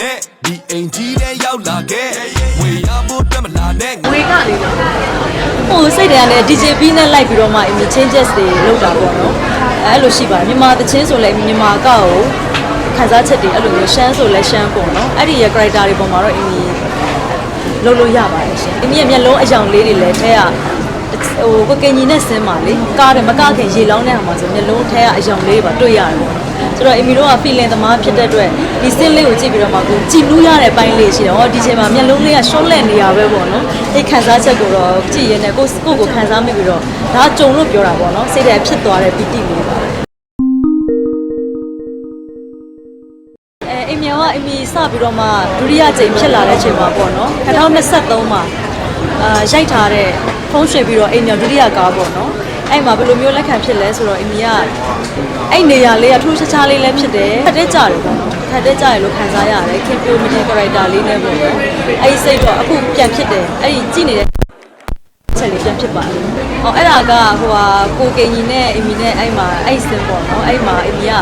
နဲ့ဒီအိမ်ကြီးတဲ့ရောက်လာခဲ့ဝေရဖို့တက်မလာနဲ့ဝေကလေနော်ဟိုစိတ်တွေကလည်း DJB နဲ့လိုက်ပြီးတော့မှ image changes တွေလုပ်တာပေါ့နော်အဲအဲ့လိုရှိပါတယ်မြန်မာသချင်းဆိုလည်းမြန်မာကောက်ကိုခန်းစားချက်တွေအဲ့လိုမျိုးရှမ်းဆိုလည်းရှမ်းပေါ့နော်အဲ့ဒီရဲ့ character တွေပေါ်မှာတော့ image လုပ်လို့ရပါတယ်ရှင် image ရဲ့မျက်လုံးအယောင်လေးတွေလည်းထဲက ဟိုကိုကင်ကြီးနဲ့ဆင်းပါလေကားတယ်မကခင်ရေလောင်းတဲ့ဟာမှာဆိုမျက်လုံးထဲကအယောင်လေးပါတွေ့ရတယ်ပေါ့ဆိုတော့အမီတို့က feeling သမားဖြစ်တဲ့အတွက်ဒီစင်းလေးကိုကြည့်ပြီးတော့မှကိုကြည်နူးရတဲ့ပိုင်းလေးရှိတယ်ဟောဒီချိန်မှာမျက်လုံးလေးကရှော့လက်နေရပဲပေါ့နော်အဲ့ခံစားချက်ကိုတော့ကြည်ရနေကိုကိုကိုခံစားမိပြီးတော့ဒါကြုံလို့ပြောတာပေါ့နော်စိတ်ထဲဖြစ်သွားတဲ့ပီတိလေးပါအဲအိမ်မြောင်ကအမီစပြီးတော့မှဒုတိယကြိမ်ဖြစ်လာတဲ့ချိန်မှာပေါ့နော်2023မှာ အာရိုက်ထားတဲ့ဖုန်းရွှေပြီးတော့အိမ်မြောင်ဒုတိယကားပေါ့နော်အဲ့မှာဘယ်လိုမျိုးလက်ခံဖြစ်လဲဆိုတော့အမီကအဲ့နေရာလေးကထူးခြားခြားလေးလည်းဖြစ်တယ်ခက်တဲ့ကြတယ်ပေါ့နော်ခက်တဲ့ကြတယ်လို့ခံစားရတယ်ခင်ပြိုမီဒီ character လေးနဲ့ပေါ့နော်အဲ့ဒီစိတ်တော့အခုပြန်ဖြစ်တယ်အဲ့ဒီကြည့်နေတဲ့ချက်လေးပြန်ဖြစ်ပါတယ်။အော်အဲ့ဒါကဟိုဟာကိုကိန်ကြီးနဲ့အီမီနဲ့အဲ့မှာအဲ့စင်ပေါ့နော်။အဲ့မှာအီမီက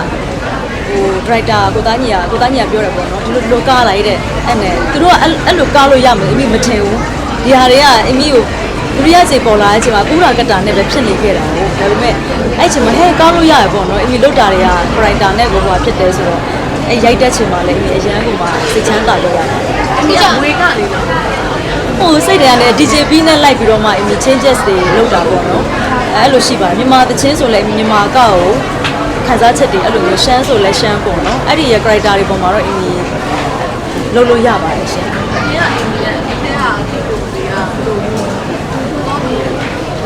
ဟို director ကိုသားညီကကိုသားညီကပြောတယ်ပေါ့နော်။ဒီလိုဒီလိုကားလိုက်တဲ့အဲ့နဲ့သူတို့ကအဲ့အဲ့လိုကားလို့ရမယ်အီမီမထင်ဘူး။ ဒီဟာတွေကအီမီကိုဒုတိယချိန်ပေါ်လာတဲ့အချိန်မှာကူရာကတ်တာနဲ့ပဲဖြစ်နေခဲ့တာလေ။ဒါပေမဲ့အဲ့ချိန်မှာဟဲ့ကားလို့ရရပေါ့နော်။အီမီလုတ်တာတွေက director နဲ့ကိုဟိုဟာဖြစ်တယ်ဆိုတော့အဲ့ရိုက်တဲ့ချိန်မှာလည်းအီမီအရန်ကမှစိတ်ချမ်းသာလို့ရတယ်။အမိကဝေကလေနော်ဟိုစိတ်တွေကလည်း DJB နဲ့လိုက်ပြီးတော့မှ image changes တွေလုပ်တာပေါ့နော်အဲအဲ့လိုရှိပါတယ်မြန်မာသချင်းဆိုလည်းမြန်မာကောက်ကိုခန်းစားချက်တွေအဲ့လိုမျိုးရှမ်းဆိုလည်းရှမ်းပေါ့နော်အဲ့ဒီရဲ့ character တွေပေါ်မှာတော့ image လုပ်လို့ရပါတယ်ရှင်ဒီကအိမ်ကြီးနဲ့အဲ့ဒါဒီလိုတွေကဘယ်လိုမျိုး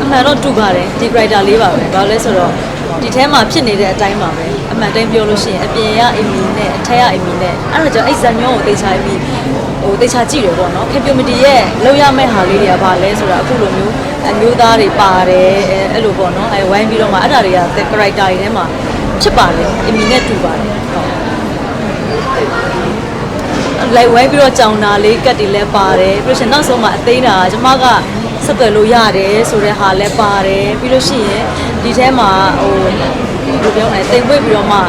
အ မှန်တော့တူပါတယ်ဒီ character လေးပါပဲဘာလို့လဲဆိုတော့ဒီထဲမှာဖြစ်နေတဲ့အတိုင်းပါပဲအမှန်တိုင်းပြောလို့ရှိရင်အပြင်က image နဲ့အထက်က image နဲ့အဲ့တော့ကျွန်တော်အဲ့ဇာညောကိုသိချာပြီးဟိုသိချာကြည့်တယ်ပေါ့နော် community ရဲ့လောက်ရမယ့်ဟာလေးတွေကဘာလဲဆိုတာအခုလိုမျိုးအမျိုးသားတွေပါတယ်အဲအဲ့လိုပေါ့နော်အဲဝိုင်းပြီးတော့မှအဲ့ဒါတွေက character တွေထဲမှာဖြစ်ပါတယ် image နဲ့တူပါတယ်ဟုတ်လိုက်ဝဲပြီးတော့ကြောင်နာလေးကတ်တွေလည်းပါတယ်ပြီးလို့ရှိရင်နောက်ဆုံးမှအသိန်းတာကကျမက ဆက်သွယ်လို့ရတယ်ဆိုတဲ့ဟာလည်းပါတယ်ပြီးလို့ရှိရင်ဒီထဲမှာဟိုဘယ်လိုပြောမလဲတိမ်ပွေ့ပြီးတော့မှ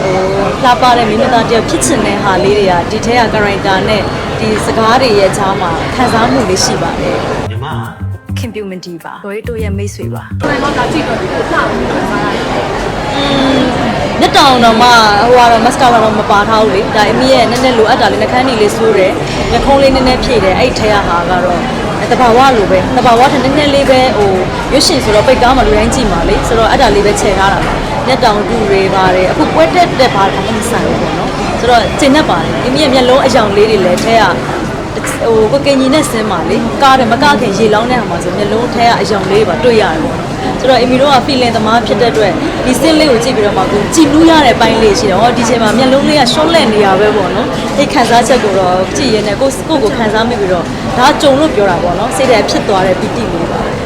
ဟိုလှပတဲ့မိမသားတယောက်ဖြစ်ချင်တဲ့ဟာလေးတွေကဒီထဲက character နဲ့ဒီစကားတွေရဲ့ခြားမှာခံစားမှုလေးရှိပါတယ်ညီမခင်ပြုမတီပါရိုးတို့ရဲ့မိတ်ဆွေပါဘယ်တော့ကြည့်တော့ဒီကိုလှပြီးတော့စားရတယ်မျက်တောင်တော့မှဟိုကတော့မစကာတော့မပါထားဘူးလေဒါအမီရဲ့နည်းနည်းလိုအပ်တာလေးနှခမ်းနီလေးစိုးတယ်မျက်ခုံးလေးနည်းနည်းဖြည့်တယ်အဲ့ထဲကဟာကတော့ တဘာဝလိုပဲတဘာဝထက်နည်းနည်းလေးပဲဟိုရွှေရှင်ဆိုတော့ပိတ်ကားမှလူတိုင်းကြည့်မှာလေဆိုတော့အဲ့ဒါလေးပဲခြေထားတာပါမျက်တောင်တူတွေပါတယ်အခုပွဲတက်တက်ပါတော့မဆိုင်ဘူးပေါ့နော်ဆိုတော့ကျင်တတ်ပါတယ်အမီရဲ့မျက်လုံးအယောင်လေးတွေလည်းထဲကဟိုကိုကင်ကြီးနဲ့ဆင်းပါလေကားတယ်မကခင်ရေလောင်းတဲ့ဟာမှာဆိုမျက်လုံးထဲကအယောင်လေးပါတွေ့ရတယ်ပေါ့ ဆိုတော့အမီတို့က feeling သမားဖြစ်တဲ့အတွက်ဒီစင်းလေးကိုကြည့်ပြီးတော့မှကိုကြည်နူးရတဲ့ပိုင်းလေးရှိတယ်ဟောဒီချိန်မှာမျက်လုံးလေးကရှော့လက်နေရပဲပေါ့နော်အဲ့ခံစားချက်ကိုတော့ကြည်ရနေကိုကိုကိုခံစားမိပြီးတော့ဒါကြုံလို့ပြောတာပေါ့နော်စိတ်ထဲဖြစ်သွားတဲ့ပီတိလေးပါ